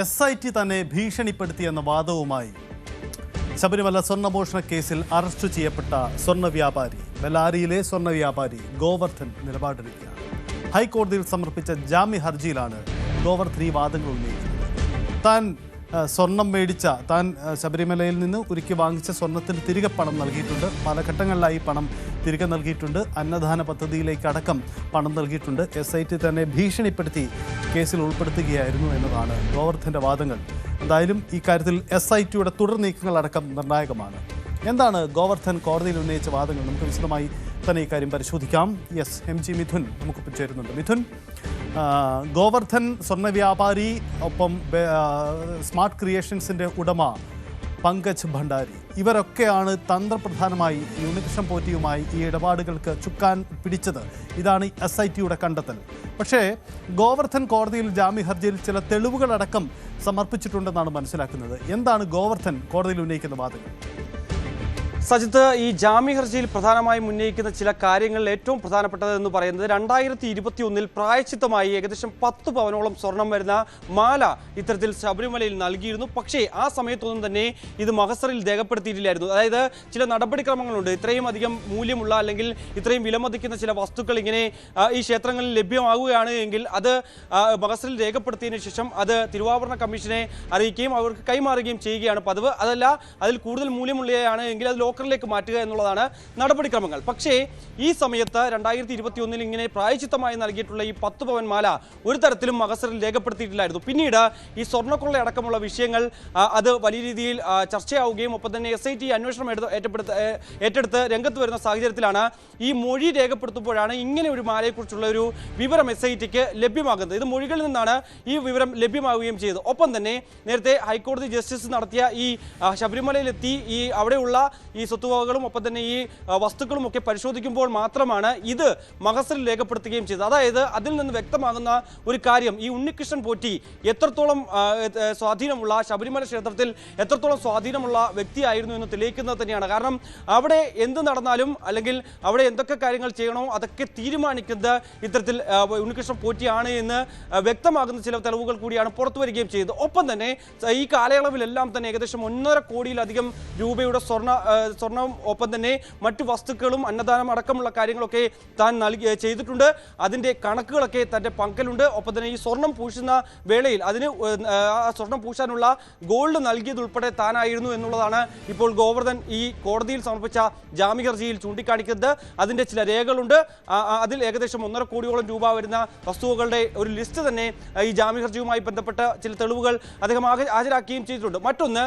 S I T തന്നെ ഭീഷണിപ്പെടുത്തിയെന്ന വാദവുമായി. ശബരിമല സ്വർണമോഷണ കേസിൽ arrest ചെയ്യപ്പെട്ട സ്വർണ വ്യാപാരി ബെല്ലാരിയിലെ സ്വർണ വ്യാപാരി ഗോവർദ്ധൻ നിലപാടെടുക്കുകയാണ്. ഹൈക്കോടതിയിൽ സമർപ്പിച്ച ജാമ്യ ഹർജിയിലാണ് ഗോവർദ്ധൻ ഈ വാദങ്ങൾ ഉന്നയിച്ചത് താൻ സ്വർണം മേടിച്ച താൻ ശബരിമലയിൽ നിന്ന് ഉരുക്കി വാങ്ങിച്ച സ്വർണത്തിന് തിരികെ പണം നൽകിയിട്ടുണ്ട്. പല ഘട്ടങ്ങളിലായി പണം തിരികെ നൽകിയിട്ടുണ്ട്. അന്നദാന പദ്ധതിയിലേക്ക് അടക്കം പണം നൽകിയിട്ടുണ്ട്. എസ് ഐ ടി തന്നെ ഭീഷണിപ്പെടുത്തി കേസിൽ ഉൾപ്പെടുത്തുകയായിരുന്നു എന്നതാണ് ഗോവർദ്ധന്റെ വാദങ്ങൾ. എന്തായാലും ഈ കാര്യത്തിൽ എസ് ഐ ടിയുടെ തുടർ നീക്കങ്ങൾ അടക്കം നിർണായകമാണ്. എന്താണ് ഗോവർദ്ധൻ കോടതിയിൽ ഉന്നയിച്ച വാദങ്ങൾ? നമുക്ക് വിശദമായി തന്നെ ഇക്കാര്യം പരിശോധിക്കാം. യെസ് എം ജി മിഥുൻ നമുക്ക് ചേരുന്നുണ്ട്. മിഥുൻ ഗോവർദ്ധൻ സ്വർണ വ്യാപാരി ഒപ്പം സ്മാർട്ട് ക്രിയേഷൻസിന്റെ ഉടമ പങ്കജ് ഭണ്ഡാരി. ഇവരൊക്കെയാണ് തന്ത്രപ്രധാനമായി ഈ പോറ്റിയുമായി ഈ ഇടപാടുകൾക്ക് ചുക്കാൻ പിടിച്ചത്. ഇതാണ് എസ് ഐ ടിയുടെ കണ്ടെത്തൽ. പക്ഷേ ഗോവർദ്ധൻ കോടതിയിൽ ജാമ്യ ഹർജിയിൽ ചില തെളിവുകളടക്കം സമർപ്പിച്ചിട്ടുണ്ടെന്നാണ് മനസ്സിലാക്കുന്നത്. എന്താണ് ഗോവർദ്ധൻ കോടതിയിൽ ഉന്നയിക്കുന്ന വാദങ്ങൾ? സജിത്ത് ഈ ജാമ്യ ഹർജിയിൽ പ്രധാനമായും ഉന്നയിക്കുന്ന ചില കാര്യങ്ങളിൽ ഏറ്റവും പ്രധാനപ്പെട്ടത് എന്ന് പറയുന്നത് രണ്ടായിരത്തി ഇരുപത്തി ഒന്നിൽ പ്രായച്ചിത്തമായി ഏകദേശം പത്ത് പവനോളം സ്വർണം വരുന്ന മാല ഇത്തരത്തിൽ ശബരിമലയിൽ നൽകിയിരുന്നു. പക്ഷേ ആ സമയത്തൊന്നും തന്നെ ഇത് മഹസറിൽ രേഖപ്പെടുത്തിയിട്ടില്ലായിരുന്നു. അതായത് ചില നടപടിക്രമങ്ങളുണ്ട്. ഇത്രയും അധികം മൂല്യമുള്ള അല്ലെങ്കിൽ ഇത്രയും വിലമതിക്കുന്ന ചില വസ്തുക്കൾ ഇങ്ങനെ ഈ ക്ഷേത്രങ്ങളിൽ ലഭ്യമാകുകയാണ് എങ്കിൽ അത് മഹസറിൽ രേഖപ്പെടുത്തിയതിനു ശേഷം അത് തിരുവാഭരണ കമ്മീഷനെ അറിയിക്കുകയും അവർക്ക് കൈമാറുകയും ചെയ്യുകയാണ് പതിവ്. അതല്ല അതിൽ കൂടുതൽ മൂല്യമുള്ളയാണ് എങ്കിൽ അത് ലോക്കറിലേക്ക് മാറ്റുക എന്നുള്ളതാണ് നടപടിക്രമങ്ങൾ. പക്ഷേ ഈ സമയത്ത് രണ്ടായിരത്തി ഇരുപത്തി ഒന്നിൽ ഇങ്ങനെ പ്രായച്ചിത്തമായി നൽകിയിട്ടുള്ള ഈ പത്ത് പവൻ മാല ഒരു തരത്തിലും മഹസറിൽ രേഖപ്പെടുത്തിയിട്ടില്ലായിരുന്നു. പിന്നീട് ഈ സ്വർണക്കൊള്ള അടക്കമുള്ള വിഷയങ്ങൾ അത് വലിയ രീതിയിൽ ചർച്ചയാവുകയും ഒപ്പം തന്നെ എസ് ഐ ടി അന്വേഷണം ഏറ്റെടുത്ത് ഏറ്റെടുത്ത് രംഗത്ത് വരുന്ന സാഹചര്യത്തിലാണ് ഈ മൊഴി രേഖപ്പെടുത്തുമ്പോഴാണ് ഇങ്ങനെ ഒരു മാലയെക്കുറിച്ചുള്ള ഒരു വിവരം എസ് ഐ ടിക്ക് ലഭ്യമാകുന്നത്. ഇത് മൊഴികളിൽ നിന്നാണ് ഈ വിവരം ലഭ്യമാവുകയും ചെയ്തത്. ഒപ്പം തന്നെ നേരത്തെ ഹൈക്കോടതി ജസ്റ്റിസ് നടത്തിയ ഈ ശബരിമലയിലെത്തി ഈ അവിടെയുള്ള ഈ സ്വത്തുവകകളും ഒപ്പം തന്നെ ഈ വസ്തുക്കളും ഒക്കെ പരിശോധിക്കുമ്പോൾ മാത്രമാണ് ഇത് മഹസറിൽ രേഖപ്പെടുത്തുകയും ചെയ്തത്. അതായത് അതിൽ നിന്ന് വ്യക്തമാകുന്ന ഒരു കാര്യം ഈ ഉണ്ണികൃഷ്ണൻ പോറ്റി എത്രത്തോളം സ്വാധീനമുള്ള ശബരിമല ക്ഷേത്രത്തിൽ എത്രത്തോളം സ്വാധീനമുള്ള വ്യക്തിയായിരുന്നു എന്ന് തെളിയിക്കുന്നത് തന്നെയാണ്. കാരണം അവിടെ എന്ത് നടന്നാലും അല്ലെങ്കിൽ അവിടെ എന്തൊക്കെ കാര്യങ്ങൾ ചെയ്യണോ അതൊക്കെ തീരുമാനിക്കുന്നത് ഇത്തരത്തിൽ ഉണ്ണികൃഷ്ണൻ പോറ്റിയാണ് എന്ന് വ്യക്തമാകുന്ന ചില തെളിവുകൾ കൂടിയാണ് പുറത്തു വരികയും ചെയ്തത്. ഒപ്പം തന്നെ ഈ കാലയളവിലെല്ലാം തന്നെ ഏകദേശം ഒന്നര കോടിയിലധികം രൂപയുടെ സ്വർണ ആ, സ്വർണവും ഒപ്പം തന്നെ മറ്റു വസ്തുക്കളും അന്നദാനം അടക്കമുള്ള കാര്യങ്ങളൊക്കെ താൻ നൽകി ചെയ്തിട്ടുണ്ട്. അതിന്റെ കണക്കുകളൊക്കെ തന്റെ പങ്കലുണ്ട്. ഒപ്പം തന്നെ ഈ സ്വർണം പൂശുന്ന വേളയിൽ അതിന് സ്വർണം പൂശാനുള്ള ഗോൾഡ് നൽകിയതുൾപ്പെടെ താനായിരുന്നു എന്നുള്ളതാണ് ഇപ്പോൾ ഗോവർദ്ധൻ ഈ കോടതിയിൽ സമർപ്പിച്ച ജാമ്യ ഹർജിയിൽ ചൂണ്ടിക്കാണിക്കുന്നത്. അതിന്റെ ചില രേഖകളുണ്ട്. അതിൽ ഏകദേശം ഒന്നര കോടിയോളം രൂപ വരുന്ന വസ്തുവകളുടെ ഒരു ലിസ്റ്റ് തന്നെ ഈ ജാമ്യ ഹർജിയുമായി ബന്ധപ്പെട്ട ചില തെളിവുകൾ അദ്ദേഹം ഹാജരാക്കുകയും ചെയ്തിട്ടുണ്ട്. മറ്റൊന്ന്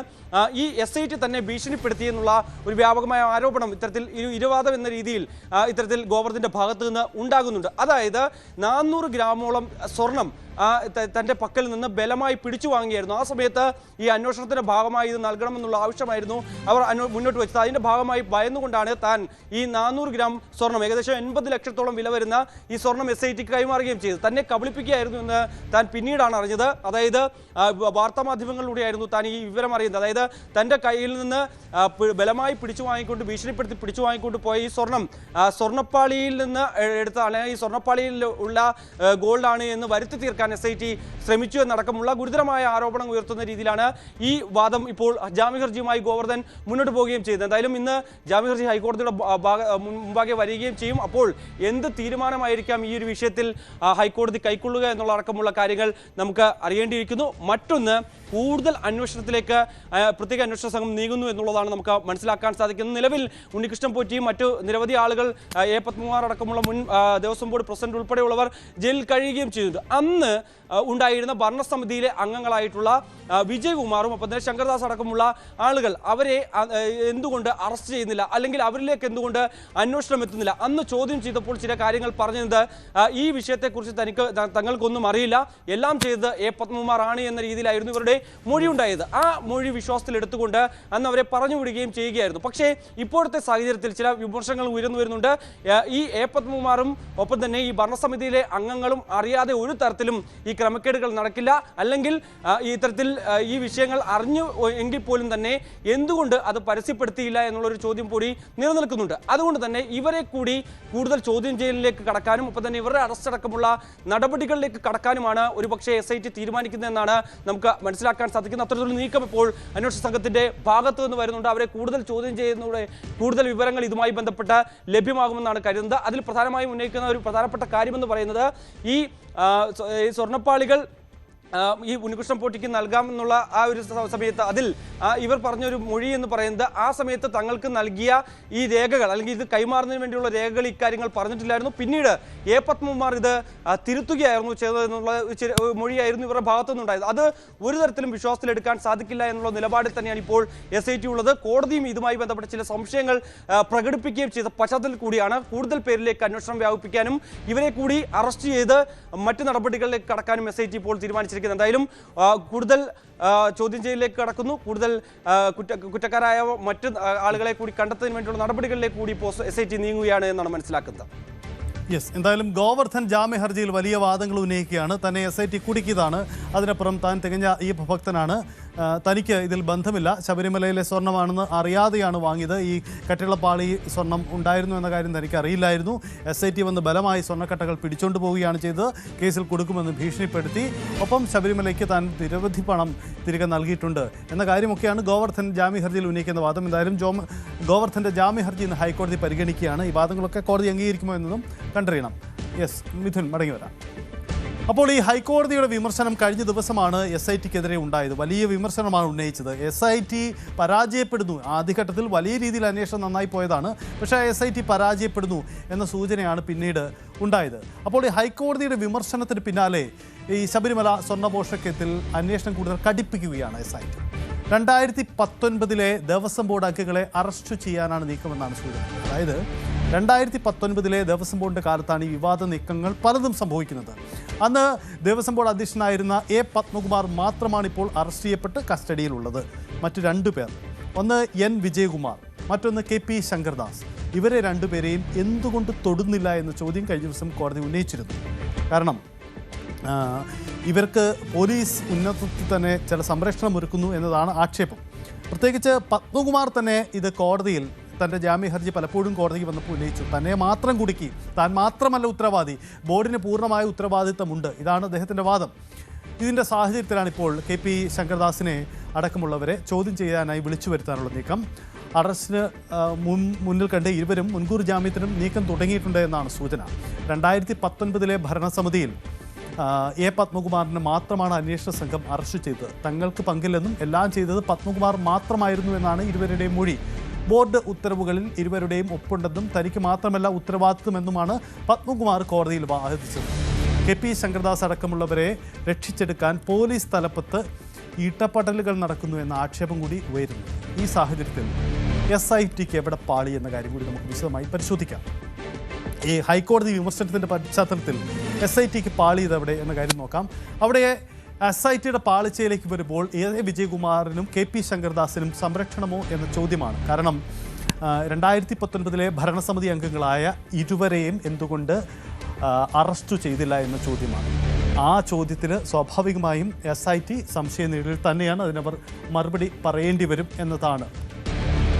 ഈ എസ് ഐ ടി തന്നെ ഭീഷണിപ്പെടുത്തി എന്നുള്ള ഒരു വ്യാപകമായ ആരോപണം ഇത്തരത്തിൽ ഇരു ഇരുവാദം എന്ന രീതിയിൽ ഇത്തരത്തിൽ ഗോവർദ്ധന്റെ ഭാഗത്ത് നിന്ന് ഉണ്ടാകുന്നുണ്ട്. അതായത് നാനൂറ് ഗ്രാമോളം സ്വർണം ആ, ത- തന്റെ പക്കൽ നിന്ന് ബലമായി പിടിച്ചു വാങ്ങിയായിരുന്നു. ആ സമയത്ത് ഈ അന്വേഷണത്തിന്റെ ഭാഗമായി ഇത് നൽകണമെന്നുള്ള ആവശ്യമായിരുന്നു അവർ മുന്നോട്ട് വെച്ചത്. അതിന്റെ ഭാഗമായി ഭയന്നുകൊണ്ടാണ് താൻ ഈ നാനൂറ് ഗ്രാം സ്വർണം ഏകദേശം എൺപത് ലക്ഷത്തോളം വില വരുന്ന ഈ സ്വർണം എസ് ഐ ടിക്ക് കൈമാറുകയും ചെയ്തു. തന്നെ കബളിപ്പിക്കുകയായിരുന്നു എന്ന് താൻ പിന്നീടാണ് അറിഞ്ഞത്. അതായത് വാർത്താ മാധ്യമങ്ങളിലൂടെയായിരുന്നു വാർത്താമാധ്യമങ്ങളിലൂടെയായിരുന്നു താൻ ഈ വിവരം അറിയുന്നത്. അതായത് തന്റെ കയ്യിൽ നിന്ന് ബലമായി പിടിച്ചു വാങ്ങിക്കൊണ്ട് ഭീഷണിപ്പെടുത്തി പിടിച്ചു വാങ്ങിക്കൊണ്ട് പോയ ഈ സ്വർണം സ്വർണപ്പാളിയിൽ നിന്ന് എടുത്ത അല്ലെങ്കിൽ ഈ സ്വർണപ്പാളിയിൽ ഉള്ള ഗോൾഡാണ് എന്ന് വരുത്തി തീർക്കാൻ എസ് ഐ ടി ശ്രമിച്ചു എന്നടക്കമുള്ള ഗുരുതരമായ ആരോപണം ഉയർത്തുന്ന രീതിയിലാണ് ഈ വാദം ഇപ്പോൾ ജാമ്യ ഹർജിയുമായി ഗോവർദ്ധൻ മുന്നോട്ട് പോവുകയും ചെയ്തത്. എന്തായാലും ഇന്ന് ജാമ്യ ഹർജി ഹൈക്കോടതിയുടെ മുമ്പാകെ വരികയും ചെയ്യും. അപ്പോൾ എന്ത് തീരുമാനമായിരിക്കാം ഈ ഒരു വിഷയത്തിൽ ഹൈക്കോടതി കൈക്കൊള്ളുക എന്നുള്ള അടക്കമുള്ള കാര്യങ്ങൾ നമുക്ക് അറിയേണ്ടിയിരിക്കുന്നു. മറ്റൊന്ന് കൂടുതൽ അന്വേഷണത്തിലേക്ക് പ്രത്യേക അന്വേഷണ സംഘം നീങ്ങുന്നു എന്നുള്ളതാണ് നമുക്ക് മനസ്സിലാക്കാൻ സാധിക്കുന്നത്. നിലവിൽ ഉണ്ണികൃഷ്ണൻ പോറ്റിയും മറ്റു നിരവധി ആളുകൾ എ പത്മകുമാർ അടക്കമുള്ള മുൻ ദേവസ്വം ബോർഡ് പ്രസിഡന്റ് ഉൾപ്പെടെയുള്ളവർ ജയിലിൽ കഴിയുകയും ചെയ്തു അന്ന് ഉണ്ടായിരുന്ന ഭരണസമിതിയിലെ അംഗങ്ങളായിട്ടുള്ള വിജയകുമാറും ഒപ്പം തന്നെ ശങ്കർദാസ് അടക്കമുള്ള ആളുകൾ അവരെ എന്തുകൊണ്ട് അറസ്റ്റ് ചെയ്യുന്നില്ല? അല്ലെങ്കിൽ അവരിലേക്ക് എന്തുകൊണ്ട് അന്വേഷണം എത്തുന്നില്ല? അന്ന് ചോദ്യം ചെയ്തപ്പോൾ ചില കാര്യങ്ങൾ പറഞ്ഞത് ഈ വിഷയത്തെക്കുറിച്ച് തനിക്ക് തങ്ങൾക്കൊന്നും അറിയില്ല. എല്ലാം ചെയ്തത് എ പത്മകുമാർ ആണ് എന്ന രീതിയിലായിരുന്നു ഇവരുടെ മൊഴി ഉണ്ടായത്. ആ മൊഴി വിശ്വാസത്തിൽ എടുത്തുകൊണ്ട് അന്ന് അവരെ പറഞ്ഞു വിടുകയും ചെയ്യുകയായിരുന്നു. പക്ഷേ ഇപ്പോഴത്തെ സാഹചര്യത്തിൽ ചില വിമർശനങ്ങൾ ഉയർന്നു വരുന്നുണ്ട്. ഈ എ പത്മകുമാറും ഒപ്പം തന്നെ ഈ ഭരണസമിതിയിലെ അംഗങ്ങളും അറിയാതെ ഒരു തരത്തിലും ഈ ക്രമക്കേടുകൾ നടക്കില്ല. അല്ലെങ്കിൽ ഇത്തരത്തിൽ ഈ വിഷയങ്ങൾ അറിഞ്ഞു എങ്കിൽ പോലും തന്നെ എന്തുകൊണ്ട് അത് പരസ്യപ്പെടുത്തിയില്ല എന്നുള്ളൊരു ചോദ്യം കൂടി നിലനിൽക്കുന്നുണ്ട്. അതുകൊണ്ട് തന്നെ ഇവരെ കൂടി കൂടുതൽ ചോദ്യം ചെയ്യലിലേക്ക് കടക്കാനും ഒപ്പം തന്നെ ഇവരുടെ അറസ്റ്റ് അടക്കമുള്ള നടപടികളിലേക്ക് കടക്കാനുമാണ് ഒരുപക്ഷെ എസ് ഐ ടി തീരുമാനിക്കുന്നതെന്നാണ് നമുക്ക് മനസ്സിലാക്കാൻ സാധിക്കുന്നത്. അത്തരത്തിലുള്ള നീക്കം ഇപ്പോൾ അന്വേഷണ സംഘത്തിന്റെ ഭാഗത്തു നിന്ന് വരുന്നുണ്ട്. അവരെ കൂടുതൽ ചോദ്യം ചെയ്യുന്നതോടെ കൂടുതൽ വിവരങ്ങൾ ഇതുമായി ബന്ധപ്പെട്ട് ലഭ്യമാകുമെന്നാണ് കരുതുന്നത്. അതിൽ പ്രധാനമായും ഉന്നയിക്കുന്ന ഒരു പ്രധാനപ്പെട്ട കാര്യമെന്ന് പറയുന്നത് ഈ ഈ സ്വർണപ്പാളികൾ ഈ ഉണ്ണികൃഷ്ണൻ പോട്ടിക്ക് നൽകാമെന്നുള്ള ആ ഒരു സമയത്ത് അതിൽ ഇവർ പറഞ്ഞൊരു മൊഴി എന്ന് പറയുന്നത് ആ സമയത്ത് തങ്ങൾക്ക് നൽകിയ ഈ രേഖകൾ അല്ലെങ്കിൽ ഇത് കൈമാറുന്നതിന് വേണ്ടിയുള്ള രേഖകൾ ഇക്കാര്യങ്ങൾ പറഞ്ഞിട്ടില്ലായിരുന്നു. പിന്നീട് എ പത്മകുമാർ ഇത് തിരുത്തുകയായിരുന്നു ചെയ്തതെന്നുള്ള മൊഴിയായിരുന്നു ഇവരുടെ ഭാഗത്തുനിന്നുണ്ടായത്. അത് ഒരു തരത്തിലും വിശ്വാസത്തിലെടുക്കാൻ സാധിക്കില്ല എന്നുള്ള നിലപാടിൽ തന്നെയാണ് ഇപ്പോൾ എസ് ഐ ടി ഉള്ളത്. കോടതിയും ഇതുമായി ബന്ധപ്പെട്ട ചില സംശയങ്ങൾ പ്രകടിപ്പിക്കുകയും ചെയ്ത പശ്ചാത്തലത്തിൽ കൂടിയാണ് കൂടുതൽ പേരിലേക്ക് അന്വേഷണം വ്യാപിപ്പിക്കാനും ഇവരെ കൂടി അറസ്റ്റ് ചെയ്ത് മറ്റു നടപടികളിലേക്ക് കടക്കാനും എസ് ഐ ടി ഇപ്പോൾ തീരുമാനിച്ചിരിക്കുന്നത് എന്തായാലും കൂടുതൽ ചോദ്യം ചെയ്യലിലേക്ക് കടക്കുന്നു. കൂടുതൽ കുറ്റ കുറ്റക്കാരായ മറ്റ് ആളുകളെ കൂടി കണ്ടെത്തുന്നതിന് വേണ്ടിയുള്ള നടപടികളിലേക്ക് കൂടി ഇപ്പോൾ എസ് ഐ ടി നീങ്ങുകയാണ് എന്നാണ് മനസ്സിലാക്കുന്നത്. യെസ് എന്തായാലും ഗോവർദ്ധൻ ജാമ്യ ഹർജിയിൽ വലിയ വാദങ്ങൾ ഉന്നയിക്കുകയാണ്. തന്നെ എസ് ഐ ടി കുടുക്കിയതാണ്. അതിനപ്പുറം താൻ തികഞ്ഞ ഈ ഭക്തനാണ്. തനിക്ക് ഇതിൽ ബന്ധമില്ല. ശബരിമലയിലെ സ്വർണമാണെന്ന് അറിയാതെയാണ് വാങ്ങിയത്. ഈ കട്ടിളപ്പാളി സ്വർണം ഉണ്ടായിരുന്നു എന്ന കാര്യം തനിക്ക് അറിയില്ലായിരുന്നു. എസ് ഐ ടി വന്ന് ബലമായി സ്വർണക്കട്ടകൾ പിടിച്ചുകൊണ്ട് പോവുകയാണ് ചെയ്തത്. കേസിൽ കൊടുക്കുമെന്ന് ഭീഷണിപ്പെടുത്തി. ഒപ്പം ശബരിമലയ്ക്ക് താൻ നിരവധി പണം തിരികെ നൽകിയിട്ടുണ്ട് എന്ന കാര്യമൊക്കെയാണ് ഗോവർദ്ധൻ ജാമ്യ ഹർജിയിൽ ഉന്നയിക്കുന്ന വാദം. എന്തായാലും ജോ ഗോവർദ്ധന്റെ ജാമ്യ ഹർജി ഇന്ന് ഹൈക്കോടതി പരിഗണിക്കുകയാണ്. ഈ വാദങ്ങളൊക്കെ കോടതി അംഗീകരിക്കുമോ എന്നതും കണ്ടറിയണം. യെസ് മിഥുൻ മടങ്ങി വരാം അപ്പോൾ ഈ ഹൈക്കോടതിയുടെ വിമർശനം കഴിഞ്ഞ ദിവസമാണ് എസ് ഐ ടിക്കെതിരെ ഉണ്ടായത്. വലിയ വിമർശനമാണ് ഉന്നയിച്ചത്. എസ് ഐ ടി പരാജയപ്പെടുന്നു. ആദ്യഘട്ടത്തിൽ വലിയ രീതിയിൽ അന്വേഷണം നന്നായി പോയതാണ്. പക്ഷേ എസ് ഐ ടി പരാജയപ്പെടുന്നു എന്ന സൂചനയാണ് പിന്നീട് ഉണ്ടായത്. അപ്പോൾ ഈ ഹൈക്കോടതിയുടെ വിമർശനത്തിന് പിന്നാലെ ഈ ശബരിമല സ്വർണപോഷകത്തിൽ അന്വേഷണം കൂടുതൽ കടുപ്പിക്കുകയാണ് എസ് ഐ ടി രണ്ടായിരത്തി പത്തൊൻപതിലെ ദേവസ്വം ബോർഡ് അംഗങ്ങളെ അറസ്റ്റ് ചെയ്യാനാണ് നീക്കമെന്നാണ് സൂചന. അതായത് രണ്ടായിരത്തി പത്തൊൻപതിലെ ദേവസ്വം ബോർഡിന്റെ കാലത്താണ് ഈ വിവാദ നീക്കങ്ങൾ പലതും സംഭവിക്കുന്നത്. അന്ന് ദേവസ്വം ബോർഡ് അധ്യക്ഷനായിരുന്ന എ പത്മകുമാർ മാത്രമാണ് ഇപ്പോൾ അറസ്റ്റ് ചെയ്യപ്പെട്ട് കസ്റ്റഡിയിലുള്ളത്. മറ്റു രണ്ടു പേർ. ഒന്ന് എൻ വിജയകുമാർ മറ്റൊന്ന് കെ പി ശങ്കർദാസ്. ഇവരെ രണ്ടുപേരെയും എന്തുകൊണ്ട് തൊടുന്നില്ല എന്ന ചോദ്യം കഴിഞ്ഞ ദിവസം കോടതി ഉന്നയിച്ചിരുന്നു. കാരണം ഇവർക്ക് പോലീസ് ഉന്നതത്തിൽ തന്നെ ചില സംരക്ഷണം ഒരുക്കുന്നു എന്നതാണ് ആക്ഷേപം. പ്രത്യേകിച്ച് പത്മകുമാർ തന്നെ ഇത് കോടതിയിൽ തന്റെ ജാമ്യ ഹർജി പലപ്പോഴും കോടതിക്ക് വന്നപ്പോൾ ഉന്നയിച്ചു. തന്നെ മാത്രം കുടുക്കി താൻ മാത്രമല്ല ഉത്തരവാദി. ബോർഡിന് പൂർണമായ ഉത്തരവാദിത്തമുണ്ട് ഇതാണ് അദ്ദേഹത്തിന്റെ വാദം. ഇതിന്റെ സാഹചര്യത്തിലാണ് ഇപ്പോൾ കെ പി ശങ്കർദാസിനെ അടക്കമുള്ളവരെ ചോദ്യം ചെയ്യാനായി വിളിച്ചു വരുത്താനുള്ള നീക്കം. അറസ്റ്റിന് മുൻ മുന്നിൽ കണ്ട് ഇരുവരും മുൻകൂർ ജാമ്യത്തിനും നീക്കം തുടങ്ങിയിട്ടുണ്ട് എന്നാണ് സൂചന. രണ്ടായിരത്തി പത്തൊൻപതിലെ ഭരണസമിതിയിൽ എ പത്മകുമാറിന് മാത്രമാണ് അന്വേഷണ സംഘം അറസ്റ്റ് ചെയ്തത്. തങ്ങൾക്ക് പങ്കില്ലെന്നും എല്ലാം ചെയ്തത് പത്മകുമാർ മാത്രമായിരുന്നു എന്നാണ് ഇരുവരുടെയും മൊഴി. ബോർഡ് ഉത്തരവുകളിൽ ഇരുവരുടെയും ഒപ്പുണ്ടെന്നും തനിക്ക് മാത്രമല്ല ഉത്തരവാദിത്വമെന്നുമാണ് പത്മകുമാർ കോടതിയിൽ വാദിച്ചത്. കെ പി ശങ്കർദാസ് അടക്കമുള്ളവരെ രക്ഷിച്ചെടുക്കാൻ പോലീസ് തലപ്പത്ത് ഈട്ടപ്പടലുകൾ നടക്കുന്നു എന്ന ആക്ഷേപം കൂടി ഉയരുന്നു. ഈ സാഹചര്യത്തിൽ എസ് ഐ ടിക്ക് എവിടെ പാളി എന്ന കാര്യം കൂടി നമുക്ക് വിശദമായി പരിശോധിക്കാം. ഈ ഹൈക്കോടതി വിമർശനത്തിന്റെ പശ്ചാത്തലത്തിൽ എസ് ഐ ടിക്ക് പാളിയത് എവിടെ എന്ന കാര്യം നോക്കാം. അവിടെ എസ് ഐ ടിയുടെ പാളിച്ചയിലേക്ക് വരുമ്പോൾ എ വിജയകുമാറിനും കെ പി ശങ്കർദാസിനും സംരക്ഷണമോ എന്ന ചോദ്യമാണ്. കാരണം രണ്ടായിരത്തി പത്തൊൻപതിലെ ഭരണസമിതി അംഗങ്ങളായ ഇരുവരെയും എന്തുകൊണ്ട് അറസ്റ്റു ചെയ്തില്ല എന്ന ചോദ്യമാണ്. ആ ചോദ്യത്തിന് സ്വാഭാവികമായും എസ് ഐ ടി സംശയ സംശയനിഴലിൽ തന്നെയാണ്. അതിനവർ മറുപടി പറയേണ്ടി വരും എന്നതാണ്.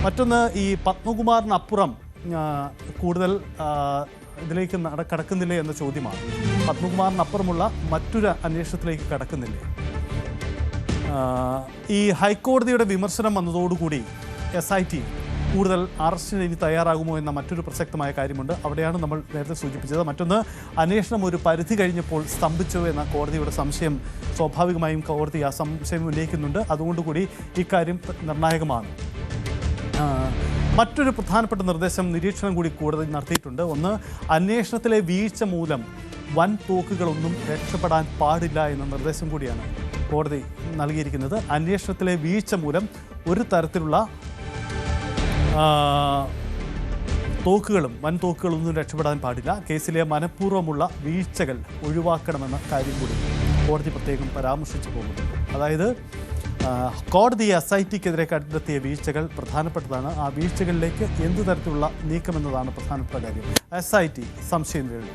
മറ്റൊന്ന് ഈ പത്മകുമാറിനപ്പുറം കൂടുതൽ ഇതിലേക്ക് നട കടക്കുന്നില്ലേ എന്ന ചോദ്യമാണ്. പത്മകുമാറിനപ്പുറമുള്ള മറ്റൊരു അന്വേഷണത്തിലേക്ക് കടക്കുന്നില്ലേ? ഈ ഹൈക്കോടതിയുടെ വിമർശനം വന്നതോടുകൂടി എസ് ഐ ടി കൂടുതൽ അറസ്റ്റിന് ഇനി തയ്യാറാകുമോ എന്ന മറ്റൊരു പ്രസക്തമായ കാര്യമുണ്ട്. അവിടെയാണ് നമ്മൾ നേരത്തെ സൂചിപ്പിച്ചത്. മറ്റൊന്ന് അന്വേഷണം ഒരു പരിധി കഴിഞ്ഞപ്പോൾ സ്തംഭിച്ചു എന്ന കോടതിയുടെ സംശയം സ്വാഭാവികമായും കോടതി ആ സംശയം ഉന്നയിക്കുന്നുണ്ട്. അതുകൊണ്ടുകൂടി ഇക്കാര്യം നിർണായകമാണ്. മറ്റൊരു പ്രധാനപ്പെട്ട നിർദ്ദേശം നിരീക്ഷണം കൂടി കൂടുതൽ നടത്തിയിട്ടുണ്ട്. ഒന്ന് അന്വേഷണത്തിലെ വീഴ്ച മൂലം വൻ തോക്കുകളൊന്നും രക്ഷപ്പെടാൻ പാടില്ല എന്ന നിർദ്ദേശം കൂടിയാണ് കോടതി നൽകിയിരിക്കുന്നത്. അന്വേഷണത്തിലെ വീഴ്ച മൂലം ഒരു തരത്തിലുള്ള തോക്കുകളും വൻ തോക്കുകളൊന്നും രക്ഷപ്പെടാൻ പാടില്ല. കേസിലെ മനഃപൂർവമുള്ള വീഴ്ചകൾ ഒഴിവാക്കണമെന്ന കാര്യം കൂടി കോടതി പ്രത്യേകം പരാമർശിച്ചു പോകുന്നു. അതായത് കോടതി എസ് ഐ ടിക്കെതിരെ കണ്ടെത്തിയ വീഴ്ചകൾ പ്രധാനപ്പെട്ടതാണ്. ആ വീഴ്ചകളിലേക്ക് എന്ത് തരത്തിലുള്ള നീക്കമെന്നതാണ് പ്രധാനപ്പെട്ട കാര്യം. എസ് ഐ ടി സംശയം തന്നെ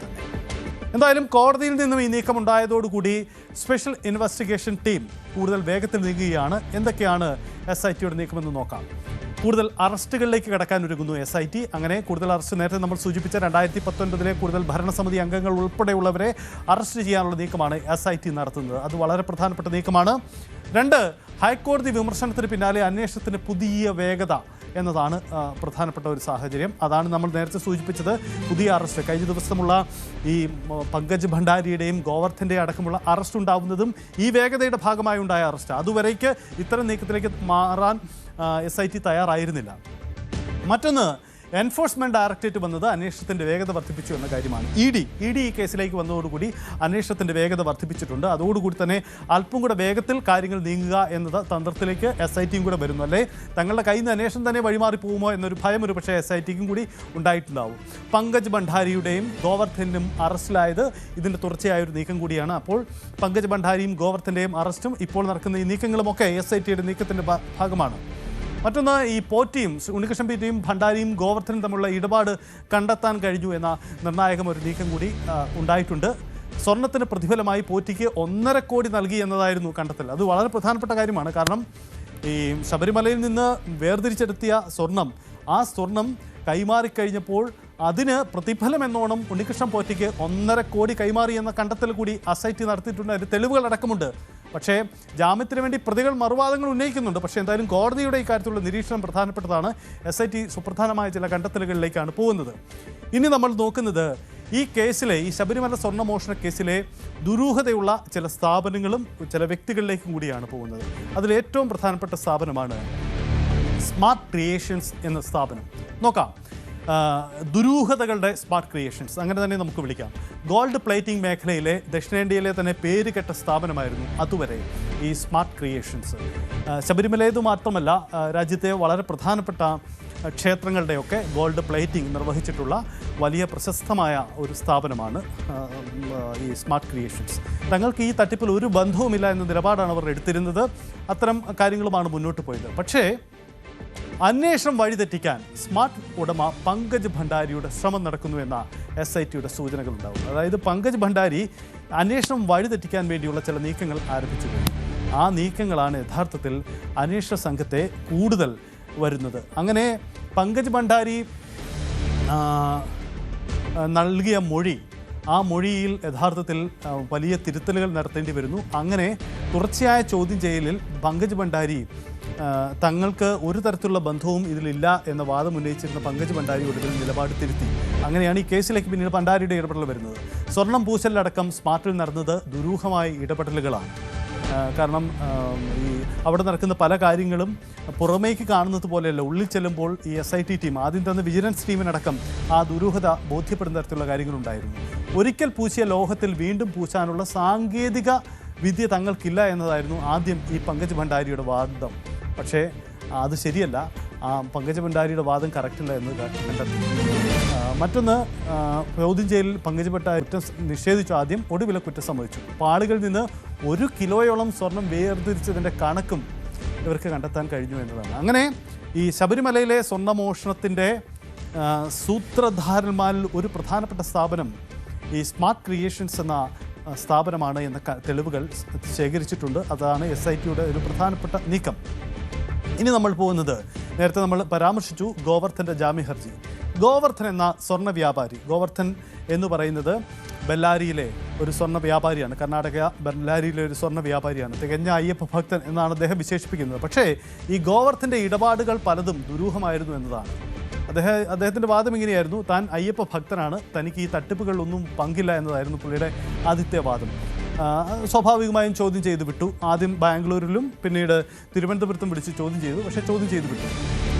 എന്തായാലും കോടതിയിൽ നിന്നും ഈ നീക്കം ഉണ്ടായതോടുകൂടി സ്പെഷ്യൽ ഇൻവെസ്റ്റിഗേഷൻ ടീം കൂടുതൽ വേഗത്തിൽ നീങ്ങുകയാണ്. എന്തൊക്കെയാണ് എസ് ഐ ടിയുടെ നീക്കമെന്ന് നോക്കാം. കൂടുതൽ അറസ്റ്റുകളിലേക്ക് കടക്കാൻ ഒരുങ്ങുന്നു എസ് ഐ ടി അങ്ങനെ കൂടുതൽ അറസ്റ്റ് നേരത്തെ നമ്മൾ സൂചിപ്പിച്ച രണ്ടായിരത്തി പത്തൊൻപതിലെ കൂടുതൽ ഭരണസമിതി അംഗങ്ങൾ ഉൾപ്പെടെയുള്ളവരെ അറസ്റ്റ് ചെയ്യാനുള്ള നീക്കമാണ് എസ് ഐ ടി നടത്തുന്നത്. അത് വളരെ പ്രധാനപ്പെട്ട നീക്കമാണ്. രണ്ട് ഹൈക്കോടതി വിമർശനത്തിന് പിന്നാലെ അന്വേഷണത്തിന് പുതിയ വേഗത. എന്നതാണ് പ്രധാനപ്പെട്ട ഒരു സാഹചര്യം. അതാണ് നമ്മൾ നേരത്തെ സൂചിപ്പിച്ചത്. പുതിയ അറസ്റ്റ്. കഴിഞ്ഞ ദിവസമുള്ള ഈ പങ്കജ് ഭണ്ഡാരിയുടെയും ഗോവർദ്ധന്റെ അടക്കമുള്ള അറസ്റ്റ് ഉണ്ടാവുന്നതും ഈ വേഗതയുടെ ഭാഗമായി ഉണ്ടായ അറസ്റ്റ്. അതുവരേക്ക് ഇത്തരം നീക്കത്തിലേക്ക് മാറാൻ എസ് ഐ ടി തയ്യാറായിരുന്നില്ല. മറ്റൊന്ന് എൻഫോഴ്സ്മെന്റ് ഡയറക്ടറേറ്റ് വന്നത് അന്വേഷണത്തിന്റെ വേഗത വർദ്ധിപ്പിച്ചു എന്ന കാര്യമാണ്. ഇ ഡി ഇ ഡി ഈ കേസിലേക്ക് വന്നതോടുകൂടി അന്വേഷണത്തിന്റെ വേഗത വർദ്ധിപ്പിച്ചിട്ടുണ്ട്. അതോടുകൂടി തന്നെ അല്പം കൂടെ വേഗത്തിൽ കാര്യങ്ങൾ നീങ്ങുക എന്നത് തന്ത്രത്തിലേക്ക് എസ് ഐ ടിയും കൂടെ വരുന്നു. അല്ലേ? തങ്ങളുടെ കയ്യിൽ നിന്ന് അന്വേഷണം തന്നെ വഴിമാറി പോകുമോ എന്നൊരു ഭയം ഒരു പക്ഷേ എസ് ഐ ടിക്കും കൂടി ഉണ്ടായിട്ടുണ്ടാവും. പങ്കജ് ഭണ്ഡാരിയുടെയും ഗോവർദ്ധനും അറസ്റ്റിലായത് ഇതിന്റെ തുടർച്ചയായ ഒരു നീക്കം കൂടിയാണ്. അപ്പോൾ പങ്കജ് ഭണ്ഡാരിയും ഗോവർദ്ധന്റെയും അറസ്റ്റും ഇപ്പോൾ നടക്കുന്ന ഈ നീക്കങ്ങളുമൊക്കെ എസ് ഐ ടിയുടെ നീക്കത്തിന്റെ ഭാഗമാണ്. മറ്റൊന്ന് ഈ പോറ്റിയും ഉണ്ണികൃഷ്ണൻ പീറ്റിയും ഭണ്ഡാരിയും ഗോവർദ്ധനും തമ്മിലുള്ള ഇടപാട് കണ്ടെത്താൻ കഴിഞ്ഞു എന്ന നിർണായകം ഒരു നീക്കം കൂടി ഉണ്ടായിട്ടുണ്ട്. സ്വർണത്തിന് പ്രതിഫലമായി പോറ്റിക്ക് ഒന്നര കോടി നൽകി എന്നതായിരുന്നു കണ്ടെത്തൽ. അത് വളരെ പ്രധാനപ്പെട്ട കാര്യമാണ്. കാരണം ഈ ശബരിമലയിൽ നിന്ന് വേർതിരിച്ചെടുത്തിയ സ്വർണം ആ സ്വർണം കൈമാറിക്കഴിഞ്ഞപ്പോൾ അതിന് പ്രതിഫലം എന്നോണം ഉണ്ണികൃഷ്ണൻ പോറ്റിക്ക് ഒന്നര കോടി കൈമാറി എന്ന കണ്ടെത്തൽ കൂടി ടി നടത്തിയിട്ടുണ്ട്. അതിന്റെ തെളിവുകൾ അടക്കമുണ്ട്. പക്ഷേ ജാമ്യത്തിന് വേണ്ടി പ്രതികൾ മറുവാദങ്ങൾ ഉന്നയിക്കുന്നുണ്ട്. പക്ഷേ എന്തായാലും കോടതിയുടെ ഇക്കാര്യത്തിലുള്ള നിരീക്ഷണം പ്രധാനപ്പെട്ടതാണ്. എസ് ഐ ടി സുപ്രധാനമായ ചില കണ്ടെത്തലുകളിലേക്കാണ് പോകുന്നത്. ഇനി നമ്മൾ നോക്കുന്നത് ഈ കേസിലെ ഈ ശബരിമല സ്വർണമോഷണ കേസിലെ ദുരൂഹതയുള്ള ചില സ്ഥാപനങ്ങളും ചില വ്യക്തികളിലേക്കും കൂടിയാണ് പോകുന്നത്. അതിൽ ഏറ്റവും പ്രധാനപ്പെട്ട സ്ഥാപനമാണ് സ്മാർട്ട് ക്രിയേഷൻസ് എന്ന സ്ഥാപനം. നോക്കാം. ദുരൂഹതകളുടെ സ്മാർട്ട് ക്രിയേഷൻസ് അങ്ങനെ തന്നെ നമുക്ക് വിളിക്കാം. ഗോൾഡ് പ്ലേറ്റിംഗ് മേഖലയിലെ ദക്ഷിണേന്ത്യയിലെ തന്നെ പേരുകെട്ട സ്ഥാപനമായിരുന്നു അതുവരെ ഈ സ്മാർട്ട് ക്രിയേഷൻസ് ശബരിമലയത് മാത്രമല്ല രാജ്യത്തെ വളരെ പ്രധാനപ്പെട്ട ക്ഷേത്രങ്ങളുടെയൊക്കെ ഗോൾഡ് പ്ലേറ്റിംഗ് നിർവഹിച്ചിട്ടുള്ള വലിയ പ്രശസ്തമായ ഒരു സ്ഥാപനമാണ് ഈ സ്മാർട്ട് ക്രിയേഷൻസ് തങ്ങൾക്ക് ഈ തട്ടിപ്പിൽ ഒരു ബന്ധവുമില്ല എന്ന നിലപാടാണ് അവർ എടുത്തിരുന്നത്. അത്തരം കാര്യങ്ങളുമാണ് മുന്നോട്ട് പോയത്. പക്ഷേ അന്വേഷണം വഴിതെറ്റിക്കാൻ സ്മാർട്ട് ഉടമ പങ്കജ് ഭണ്ഡാരിയുടെ ശ്രമം നടക്കുന്നു എന്ന എസ് ഐ ടിയുടെ സൂചനകളുണ്ടാവും. അതായത് പങ്കജ് ഭണ്ഡാരി അന്വേഷണം വഴിതെറ്റിക്കാൻ വേണ്ടിയുള്ള ചില നീക്കങ്ങൾ ആരംഭിച്ചു ആ നീക്കങ്ങളാണ് യഥാർത്ഥത്തിൽ അന്വേഷണ സംഘത്തെ കൂടുതൽ വരുന്നത്. അങ്ങനെ പങ്കജ് ഭണ്ഡാരി നൽകിയ മൊഴി ആ മൊഴിയിൽ യഥാർത്ഥത്തിൽ വലിയ തിരുത്തലുകൾ നടത്തേണ്ടി വരുന്നു. അങ്ങനെ തുടർച്ചയായ ചോദ്യം ചെയ്യലിൽ പങ്കജ് ഭണ്ഡാരി തങ്ങൾക്ക് ഒരു തരത്തിലുള്ള ബന്ധവും ഇതിലില്ല എന്ന വാദം ഉന്നയിച്ചിരുന്ന പങ്കജ് ഭണ്ഡാരി ഒടുവിൽ നിലപാട് തിരുത്തി. അങ്ങനെയാണ് ഈ കേസിലേക്ക് പിന്നീട് ഭണ്ഡാരിയുടെ ഇടപെടൽ വരുന്നത്. സ്വർണം പൂശലിലടക്കം സ്മാർട്ടിൽ നടന്നത് ദുരൂഹമായ ഇടപെടലുകളാണ്. കാരണം ഈ അവിടെ നടക്കുന്ന പല കാര്യങ്ങളും പുറമേക്ക് കാണുന്നത് പോലെയല്ല ഉള്ളിൽ ചെല്ലുമ്പോൾ ഈ എസ് ഐ ടി ടീം ആദ്യം തന്നെ വിജിലൻസ് ടീമിനടക്കം ആ ദുരൂഹത ബോധ്യപ്പെടുന്ന തരത്തിലുള്ള കാര്യങ്ങളുണ്ടായിരുന്നു ഒരിക്കൽ പൂശിയ ലോഹത്തിൽ വീണ്ടും പൂശാനുള്ള സാങ്കേതിക വിദ്യ തങ്ങൾക്കില്ല എന്നതായിരുന്നു ആദ്യം ഈ പങ്കജ് ഭണ്ഡാരിയുടെ വാദം. പക്ഷേ അത് ശരിയല്ല. ആ പങ്കജ ഭണ്ഡാരിയുടെ വാദം കറക്റ്റില്ല എന്ന് കണ്ടെത്തി. മറ്റൊന്ന് ചോദ്യം ചെയ്യലിൽ ഭട്ട കുറ്റം നിഷേധിച്ചു. ആദ്യം ഒടുവില കുറ്റം സമ്മതിച്ചു. പാളുകളിൽ നിന്ന് ഒരു കിലോയോളം സ്വർണം വേർതിരിച്ചതിന്റെ കണക്കും ഇവർക്ക് കണ്ടെത്താൻ കഴിഞ്ഞു എന്നതാണ്. അങ്ങനെ ഈ ശബരിമലയിലെ സ്വർണമോഷണത്തിന്റെ സൂത്രധാരന്മാരിൽ ഒരു പ്രധാനപ്പെട്ട സ്ഥാപനം ഈ സ്മാർട്ട് ക്രിയേഷൻസ് എന്ന സ്ഥാപനമാണ് എന്ന തെളിവുകൾ ശേഖരിച്ചിട്ടുണ്ട്. അതാണ് എസ് ഐ ടിയുടെ ഒരു പ്രധാനപ്പെട്ട നീക്കം. ഇനി നമ്മൾ പോകുന്നത് നേരത്തെ നമ്മൾ പരാമർശിച്ചു ഗോവർദ്ധന്റെ ജാമ്യ ഹർജി. ഗോവർദ്ധൻ എന്ന സ്വർണ വ്യാപാരി ഗോവർദ്ധൻ എന്ന് പറയുന്നത് ബെല്ലാരിയിലെ ഒരു സ്വർണ വ്യാപാരിയാണ്. കർണാടക ബെല്ലാരിയിലെ ഒരു സ്വർണ വ്യാപാരിയാണ്. തികഞ്ഞ അയ്യപ്പ ഭക്തൻ എന്നാണ് അദ്ദേഹം വിശേഷിപ്പിക്കുന്നത്. പക്ഷേ ഈ ഗോവർദ്ധന്റെ ഇടപാടുകൾ പലതും ദുരൂഹമായിരുന്നു എന്നതാണ്. അദ്ദേഹം അദ്ദേഹത്തിന്റെ വാദം ഇങ്ങനെയായിരുന്നു താൻ അയ്യപ്പ ഭക്തനാണ് തനിക്ക് ഈ തട്ടിപ്പുകളിലൊന്നും പങ്കില്ല എന്നതായിരുന്നു പുള്ളിയുടെ ആദ്യത്തെ വാദം. സ്വാഭാവികമായും ചോദ്യം ചെയ്ത് വിട്ടു. ആദ്യം ബാംഗ്ലൂരിലും പിന്നീട് തിരുവനന്തപുരത്തും വിളിച്ച് ചോദ്യം ചെയ്തു. പക്ഷേ ചോദ്യം ചെയ്ത് വിട്ടു.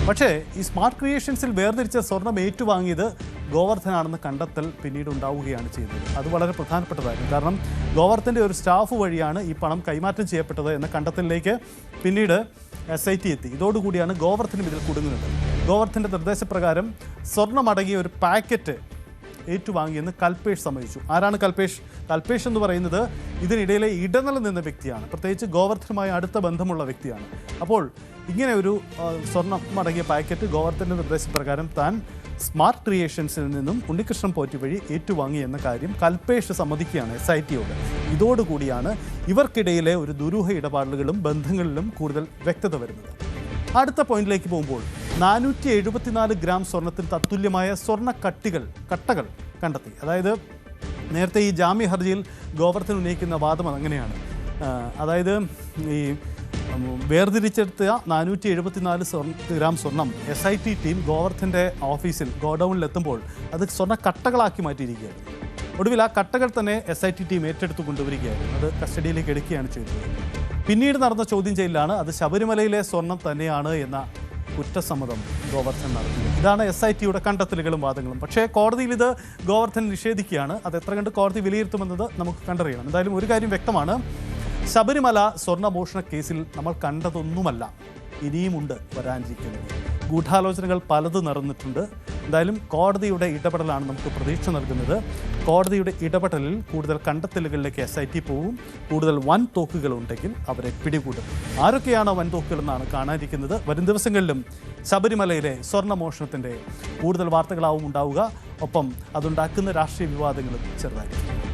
പക്ഷേ ഈ സ്മാർട്ട് ക്രിയേഷൻസിൽ വേർതിരിച്ച സ്വർണം ഏറ്റുവാങ്ങിയത് ഗോവർദ്ധനാണെന്ന് കണ്ടെത്തൽ പിന്നീട് ഉണ്ടാവുകയാണ് ചെയ്തത്. അത് വളരെ പ്രധാനപ്പെട്ടതായിരുന്നു. കാരണം ഗോവർദ്ധന്റെ ഒരു സ്റ്റാഫ് വഴിയാണ് ഈ പണം കൈമാറ്റം ചെയ്യപ്പെട്ടത് എന്ന കണ്ടെത്തലിലേക്ക് പിന്നീട് എസ് ഐ ടി എത്തി. ഇതോടുകൂടിയാണ് ഗോവർദ്ധനും ഇതിൽ കുടുങ്ങുന്നത്. ഗോവർദ്ധന്റെ നിർദ്ദേശപ്രകാരം സ്വർണമടങ്ങിയ ഒരു പാക്കറ്റ് ഏറ്റുവാങ്ങിയെന്ന് കൽപേഷ് സമ്മതിച്ചു. ആരാണ് കൽപേഷ്? കൽപേഷ് എന്ന് പറയുന്നത് ഇതിനിടയിലെ ഇടനില നിന്ന വ്യക്തിയാണ്. പ്രത്യേകിച്ച് ഗോവർദ്ധനുമായി അടുത്ത ബന്ധമുള്ള വ്യക്തിയാണ്. അപ്പോൾ ഇങ്ങനെ ഒരു സ്വർണം അടങ്ങിയ പാക്കറ്റ് ഗോവർദ്ധന്റെ നിർദ്ദേശപ്രകാരം താൻ സ്മാർട്ട് ക്രിയേഷൻസിൽ നിന്നും ഉണ്ണികൃഷ്ണൻ പോറ്റി വഴി ഏറ്റുവാങ്ങി എന്ന കാര്യം കൽപേഷ് സമ്മതിക്കുകയാണ് എസ് ഐ ടിയോട് ഇതോടുകൂടിയാണ് ഇവർക്കിടയിലെ ഒരു ദുരൂഹ ഇടപാടുകളും ബന്ധങ്ങളിലും കൂടുതൽ വ്യക്തത വരുന്നത്. അടുത്ത പോയിന്റിലേക്ക് പോകുമ്പോൾ നാനൂറ്റി എഴുപത്തിനാല് ഗ്രാം സ്വർണത്തിന് തത്തുല്യമായ സ്വർണ കട്ടികൾ കട്ടകൾ കണ്ടെത്തി. അതായത് നേരത്തെ ഈ ജാമ്യ ഹർജിയിൽ ഗോവർദ്ധൻ ഉന്നയിക്കുന്ന വാദം അതങ്ങനെയാണ്. അതായത് ഈ വേർതിരിച്ചെടുത്ത നാനൂറ്റി എഴുപത്തിനാല് സ്വർണ ഗ്രാം സ്വർണം എസ് ഐ ടി ടീം ഗോവർദ്ധന്റെ ഓഫീസിൽ ഗോഡൗണിലെത്തുമ്പോൾ അത് സ്വർണ കട്ടകളാക്കി മാറ്റിയിരിക്കുകയായിരുന്നു. ഒടുവിൽ ആ കട്ടകൾ തന്നെ എസ് ഐ ടി ടീം ഏറ്റെടുത്ത് കൊണ്ടുവരികയായിരുന്നു. അത് കസ്റ്റഡിയിലേക്ക് എടുക്കുകയാണ് ചെയ്തത്. പിന്നീട് നടന്ന ചോദ്യം ചെയ്യലാണ് അത് ശബരിമലയിലെ സ്വർണം തന്നെയാണ് എന്ന കുറ്റസമ്മതം ഗോവർദ്ധൻ നടത്തി. ഇതാണ് എസ് ഐ ടിയുടെ കണ്ടെത്തലുകളും വാദങ്ങളും. പക്ഷേ കോടതിയിൽ ഇത് ഗോവർദ്ധൻ നിഷേധിക്കുകയാണ്. അത് എത്ര കണ്ട് കോടതി വിലയിരുത്തുമെന്നത് നമുക്ക് കണ്ടറിയണം. എന്തായാലും ഒരു കാര്യം വ്യക്തമാണ്. ശബരിമല സ്വർണമോഷണ കേസിൽ നമ്മൾ കണ്ടതൊന്നുമല്ല. ഇനിയുമുണ്ട് വരാനിരിക്കുന്നത്. ഗൂഢാലോചനകൾ പലത് നടന്നിട്ടുണ്ട്. എന്തായാലും കോടതിയുടെ ഇടപെടലാണ് നമുക്ക് പ്രതീക്ഷ നൽകുന്നത്. കോടതിയുടെ ഇടപെടലിൽ കൂടുതൽ കണ്ടെത്തലുകളിലേക്ക് എസ് ഐ ടി പോവും. കൂടുതൽ വൻ തോക്കുകൾ ഉണ്ടെങ്കിൽ അവരെ പിടികൂടും. ആരൊക്കെയാണ് വൻ തോക്കുകൾ എന്നാണ് കാണാനിരിക്കുന്നത്. വരും ദിവസങ്ങളിലും ശബരിമലയിലെ സ്വർണമോഷണത്തിന്റെ കൂടുതൽ വാർത്തകളാവും ഉണ്ടാവുക. ഒപ്പം അതുണ്ടാക്കുന്ന രാഷ്ട്രീയ വിവാദങ്ങളും ചെറുതായിരിക്കും.